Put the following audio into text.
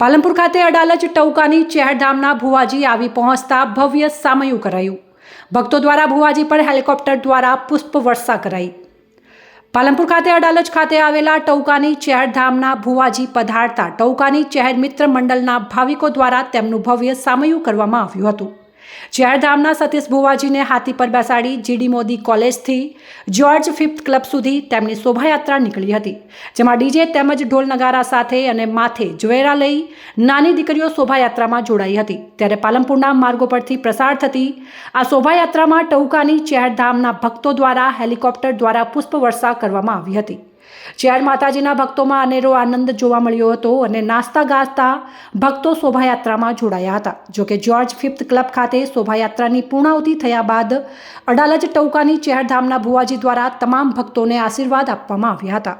પાલનપુર ખાતે અડાલજ ટૌકાની ચહેરધામના ભુવાજી આવી પહોંચતા ભવ્ય સામયું કરાયું. ભક્તો દ્વારા ભુવાજી પર હેલિકોપ્ટર દ્વારા પુષ્પ વર્ષા કરાઈ. પાલનપુર ખાતે અડાલજ ખાતે આવેલા ટૌકાની ચહેરધામના ભુવાજી પધારતા ટૌકાની ચહેર મિત્ર મંડળના ભાવિકો દ્વારા તેમનું ભવ્ય સામયું કરવામાં આવ્યું હતું. ચહેરધામના સતીશ ભુવાજીને હાથી પર બેસાડી જીડી મોદી કોલેજથી જ્યોર્જ ફિફ્થ ક્લબ સુધી તેમની શોભાયાત્રા નીકળી હતી, જેમાં ડીજે તેમજ ઢોલ નગારા સાથે અને માથે જવેરા લઈ નાની દીકરીઓ શોભાયાત્રામાં જોડાઈ હતી. ત્યારે પાલનપુરના માર્ગો પરથી પ્રસાર થતી આ શોભાયાત્રામાં ટૌકાની ચારધામના ભક્તો દ્વારા હેલિકોપ્ટર દ્વારા પુષ્પવર્ષા કરવામાં આવી હતી. ચેર માતાજીના ભક્તોમાં અનેરો આનંદ જોવા મળ્યો હતો અને નાસ્તા ગાસ્તા ભક્તો શોભાયાત્રામાં જોડાયા હતા. જોકે જ્યોર્જ ફિફ્થ ક્લબ ખાતે શોભાયાત્રાની પૂર્ણાહુતિ થયા બાદ અડાલજ ટૌકાની ચહેરધામના ભુવાજી દ્વારા તમામ ભક્તોને આશીર્વાદ આપવામાં આવ્યા હતા.